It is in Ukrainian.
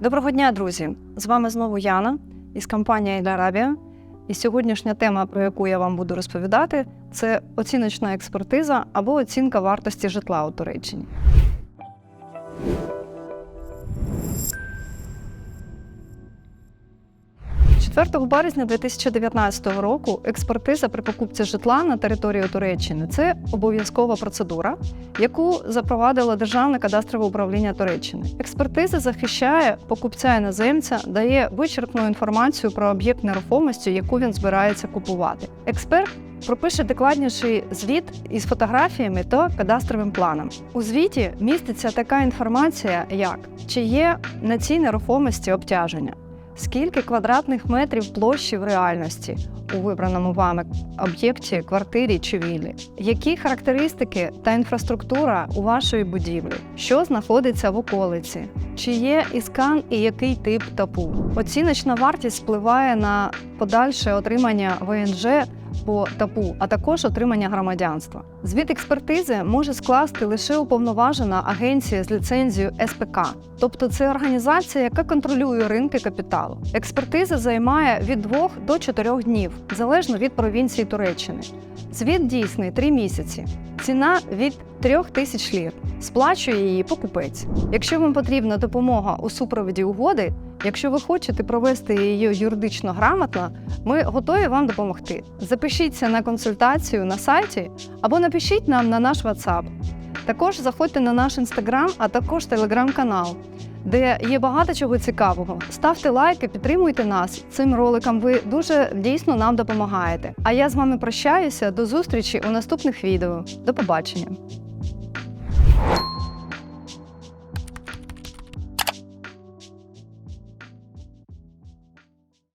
Доброго дня, друзі! З вами знову Яна із компанії Ель-Арабія. І сьогоднішня тема, про яку я вам буду розповідати, це оціночна експертиза або оцінка вартості житла у Туреччині. 4 березня 2019 року експертиза при покупці житла на території Туреччини це обов'язкова процедура, яку запровадило Державне кадастрове управління Туреччини. Експертиза захищає покупця іноземця, дає вичерпну інформацію про об'єкт нерухомості, яку він збирається купувати. Експерт пропише докладніший звіт із фотографіями та кадастровим планом. У звіті міститься така інформація, як чи є на цій нерухомості обтяження. Скільки квадратних метрів площі в реальності у вибраному вами об'єкті, квартирі чи віллі? Які характеристики та інфраструктура у вашої будівлі? Що знаходиться в околиці? Чи є іскан і який тип ТАПУ? Оціночна вартість впливає на подальше отримання ВНЖ по ТАПУ, а також отримання громадянства. Звіт експертизи може скласти лише уповноважена агенція з ліцензією СПК, тобто це організація, яка контролює ринки капіталу. Експертиза займає від 2 до 4 днів, залежно від провінції Туреччини. Звіт дійсний 3 місяці. Ціна від 3 тисяч лір. Сплачує її покупець. Якщо вам потрібна допомога у супроводі угоди, якщо ви хочете провести її юридично грамотно, ми готові вам допомогти. Запишіться на консультацію на сайті або напишіть нам на наш WhatsApp. Також заходьте на наш інстаграм, а також телеграм-канал, де є багато чого цікавого. Ставте лайки, підтримуйте нас. Цим роликом ви дуже дійсно нам допомагаєте. А я з вами прощаюся до зустрічі у наступних відео. До побачення!